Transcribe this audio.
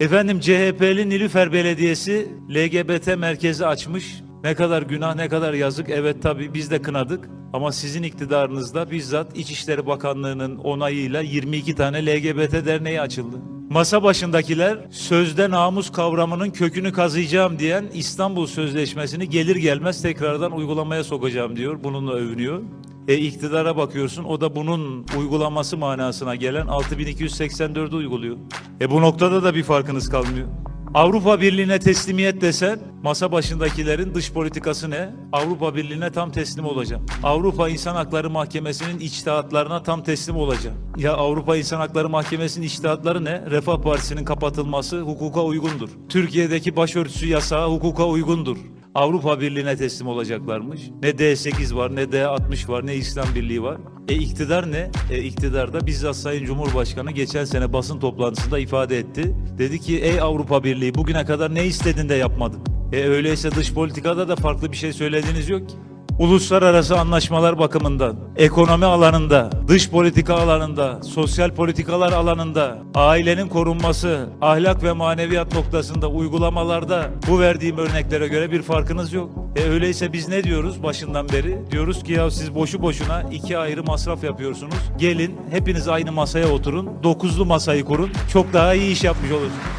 Efendim CHP'li Nilüfer Belediyesi LGBT merkezi açmış. Ne kadar günah ne kadar yazık. Evet tabii biz de kınadık. Ama sizin iktidarınızda bizzat İçişleri Bakanlığı'nın onayıyla 22 tane LGBT derneği açıldı. Masa başındakiler sözde namus kavramının kökünü kazıyacağım diyen İstanbul Sözleşmesi'ni gelir gelmez tekrardan uygulamaya sokacağım diyor. Bununla övünüyor. E iktidara bakıyorsun o da bunun uygulaması manasına gelen 6284'ü uyguluyor. E bu noktada da bir farkınız kalmıyor. Avrupa Birliği'ne teslimiyet desen masa başındakilerin dış politikası ne? Avrupa Birliği'ne tam teslim olacağım. Avrupa İnsan Hakları Mahkemesi'nin içtihatlarına tam teslim olacağım. Ya Avrupa İnsan Hakları Mahkemesi'nin içtihatları ne? Refah Partisi'nin kapatılması hukuka uygundur. Türkiye'deki başörtüsü yasağı hukuka uygundur. Avrupa Birliği'ne teslim olacaklarmış. Ne D8 var, ne D60 var, ne İslam Birliği var. E iktidar ne? E iktidarda bizzat Sayın Cumhurbaşkanı geçen sene basın toplantısında ifade etti. Dedi ki ey Avrupa Birliği bugüne kadar ne istedin de yapmadın. E öyleyse dış politikada da farklı bir şey söylediğiniz yok ki. Uluslararası anlaşmalar bakımından, ekonomi alanında, dış politika alanında, sosyal politikalar alanında, ailenin korunması, ahlak ve maneviyat noktasında uygulamalarda bu verdiğim örneklere göre bir farkınız yok. E öyleyse biz ne diyoruz başından beri? Diyoruz ki ya siz boşu boşuna iki ayrı masraf yapıyorsunuz. Gelin hepiniz aynı masaya oturun, dokuzlu masayı kurun. Çok daha iyi iş yapmış olursunuz.